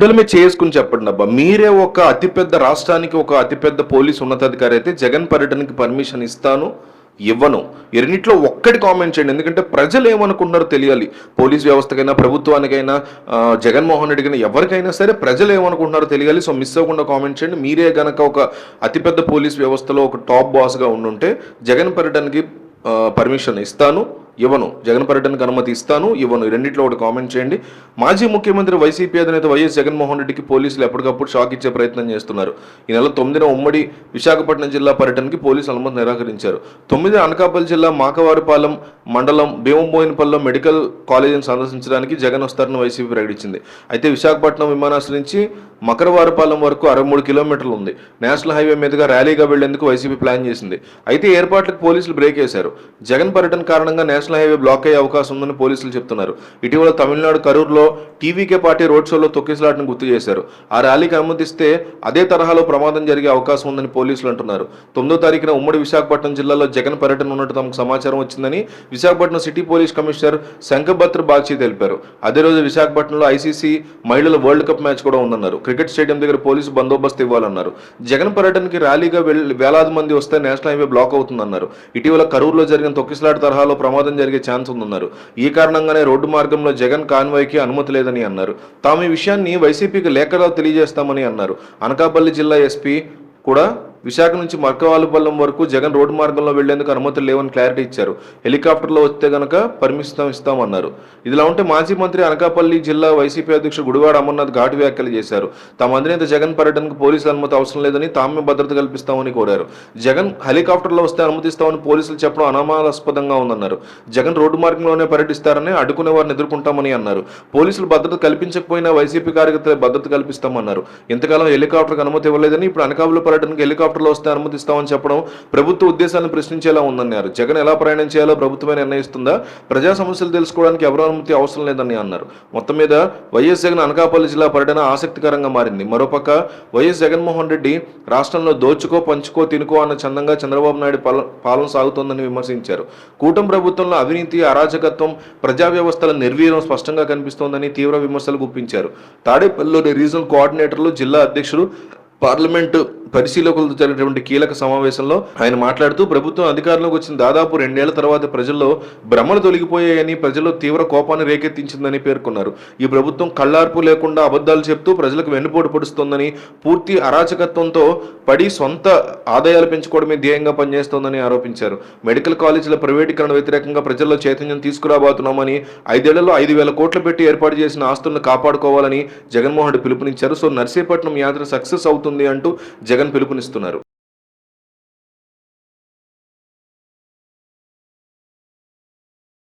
గుండెల మీద చేసుకుని చెప్పండి అబ్బా. మీరే ఒక అతిపెద్ద రాష్ట్రానికి ఒక అతిపెద్ద పోలీస్ ఉన్నతాధికారి అయితే జగన్ పర్యటనకి పర్మిషన్ ఇస్తాను ఇవ్వను. ఎన్నిట్లో ఒక్కటి కామెంట్ చేయండి. ఎందుకంటే ప్రజలు ఏమనుకుంటున్నారో తెలియాలి. పోలీస్ వ్యవస్థకైనా ప్రభుత్వానికైనా జగన్మోహన్ రెడ్డికైనా ఎవరికైనా సరే ప్రజలు ఏమనుకుంటున్నారో తెలియాలి. సో మిస్ అవ్వకుండా కామెంట్ చేయండి. మీరే గనక ఒక అతిపెద్ద పోలీస్ వ్యవస్థలో ఒక టాప్ బాస్గా ఉండుంటే జగన్ పర్యటనకి పర్మిషన్ ఇస్తాను. ఇవ్వను. జగన్ పర్యటనకు అనుమతి ఇస్తాను ఇవ్వను. రెండింటిలో ఒకటి కామెంట్ చేయండి. మాజీ ముఖ్యమంత్రి వైసీపీ అధినేత వైఎస్ జగన్మోహన్ రెడ్డికి పోలీసులు ఎప్పటికప్పుడు షాక్ ఇచ్చే ప్రయత్నం చేస్తున్నారు. ఈ నెల తొమ్మిదిన ఉమ్మడి విశాఖపట్నం జిల్లా పర్యటనకి పోలీసులు అనుమతి నిరాకరించారు. తొమ్మిది అనకాపల్లి జిల్లా మాకవారిపాలెం మండలం భీమంబోయినపల్లిలో మెడికల్ కాలేజీని సందర్శించడానికి జగన్ వస్తారని వైసీపీ ప్రకటించింది. అయితే విశాఖపట్నం విమానాశ్రయం నుంచి మకరవారిపాలెం వరకు అరవై మూడు కిలోమీటర్లు ఉంది. నేషనల్ హైవే మీదుగా ర్యాలీగా వెళ్ళేందుకు వైసీపీ ప్లాన్ చేసింది. అయితే ఏర్పాట్లకు పోలీసులు బ్రేక్ వేశారు. జగన్ పర్యటన కారణంగా నేషనల్ హైవే బ్లాక్ అయ్యే అవకాశం ఉందని పోలీసులు చెప్తున్నారు. ఇటీవల తమిళనాడు కరూరులో టీవీకే పార్టీ రోడ్ షోలో తొక్కిసలాటను గుర్తు చేశారు. ఆ ర్యాలీకి అనుమతిస్తే అదే తరహాలో ప్రమాదం జరిగే అవకాశం ఉందని పోలీసులు అంటున్నారు. తొమ్మిదో తారీఖున ఉమ్మడి విశాఖపట్నం జిల్లాలో జగన్ పర్యటన ఉన్నట్టు తమకు సమాచారం వచ్చిందని Visakhapatnam city police commissioner Shankhabrata Bagchi తెలిపారు. అదే రోజు విశాఖపట్నంలో ఐసీసీ మహిళల వరల్డ్ కప్ మ్యాచ్ కూడా ఉందన్నారు. క్రికెట్ స్టేడియం దగ్గర పోలీసు బందోబస్తు ఇవ్వాలన్నారు. జగన్ పర్యటనకి ర్యాలీగా వేలాది మంది వస్తే నేషనల్ హైవే బ్లాక్ అవుతుందన్నారు. ఇటీవల కరూరులో జరిగిన తొక్కిసలాట తరహాలో ప్రమాదం జరిగే ఛాన్స్ ఉందన్నారు. ఈ కారణంగానే రోడ్డు మార్గంలో జగన్ కాన్వాయ్కి అనుమతి లేదని అన్నారు. తాము ఈ విషయాన్ని వైసీపీకి లేఖలో తెలియజేస్తామని అన్నారు. అనకాపల్లి జిల్లా ఎస్పీ కూడా విశాఖ నుంచి మర్కవాలుపల్లం వరకు జగన్ రోడ్డు మార్గంలో వెళ్ళేందుకు అనుమతులు లేవని క్లారిటీ ఇచ్చారు. హెలికాప్టర్లో వస్తే గనక పర్మిషన్ ఇస్తామన్నారు. ఇదిలా ఉంటే మాజీ మంత్రి అనకాపల్లి జిల్లా వైసీపీ అధ్యక్షుడు గుడివాడ అమర్నాథ్ ఘాటు వ్యాఖ్యలు చేశారు. తమ అధినేత జగన్ పర్యటనకు పోలీసుల అనుమతి అవసరం లేదని తామే భద్రత కల్పిస్తామని కోరారు. జగన్ హెలికాప్టర్లో వస్తే అనుమతిస్తామని పోలీసులు చెప్పడం అనామానాస్పదంగా ఉందన్నారు. జగన్ రోడ్డు మార్గంలోనే పర్యటిస్తారని అడ్డుకునే వారిని ఎదుర్కొంటామని అన్నారు. పోలీసులు భద్రత కల్పించకపోయినా వైసీపీ కార్యకర్తలు భద్రత కల్పిస్తామన్నారు. ఇంతకాలం హెలికాప్టర్కి అనుమతి ఇవ్వలేదని ఇప్పుడు అనకాపల్లి పర్యటనకు హెలికాప్టర్లో వస్తే అనుమతిస్తామని చెప్పడం ప్రభుత్వ ఉద్దేశాలను ప్రశ్నించేలా ఉందన్నారు. జగన్ ఎలా ప్రయాణం చేయాలో ప్రభుత్వమే నిర్ణయిస్తుందా? ప్రజా సమస్యలు తెలుసుకోవడానికి ఎవరు అనుమతి అవసరం లేదని అన్నారు. మొత్తం మీద వైఎస్ జగన్ అనకాపల్లి జిల్లా పర్యటన ఆసక్తికరంగా మారింది. మరోపక్క వైఎస్ జగన్మోహన్ రెడ్డి రాష్ట్రంలో దోచుకో పంచుకో తినుకో అన్న చందంగా చంద్రబాబు నాయుడు పాల- పాలన సాగుతోందని విమర్శించారు. కూటమి ప్రభుత్వంలో అవినీతి అరాచకత్వం ప్రజా వ్యవస్థల నిర్వీర్యం స్పష్టంగా కనిపిస్తోందని తీవ్ర విమర్శలు గుప్పించారు. తాడేపల్లిలోని రీజనల్ కోఆర్డినేటర్లు జిల్లా అధ్యక్షుడు పార్లమెంటు పరిశీలకులతో జరిగినటువంటి కీలక సమావేశంలో ఆయన మాట్లాడుతూ ప్రభుత్వం అధికారంలోకి వచ్చిన దాదాపు రెండేళ్ళ తర్వాత ప్రజల్లో భ్రమలు తొలగిపోయాయని ప్రజల్లో తీవ్ర కోపాన్ని రేకెత్తించిందని పేర్కొన్నారు. ఈ ప్రభుత్వం కళ్ళార్పు లేకుండా అబద్ధాలు చెప్తూ ప్రజలకు వెన్నుపోటు పడుస్తోందని పూర్తి అరాచకత్వంతో పడి సొంత ఆదాయాలు పెంచుకోవడమే ధ్యేయంగా పనిచేస్తోందని ఆరోపించారు. మెడికల్ కాలేజీల ప్రైవేటీకరణ వ్యతిరేకంగా ప్రజల్లో చైతన్యం తీసుకురాబోతున్నామని ఐదేళ్ళలో ఐదు వేల కోట్లు పెట్టి ఏర్పాటు చేసిన ఆస్తులను కాపాడుకోవాలని జగన్మోహన్ రెడ్డి పిలుపునిచ్చారు. సో నర్సీపట్నం యాత్ర సక్సెస్ అవుతుంది అంటూ జగన్ పిలుపునిస్తున్నారు.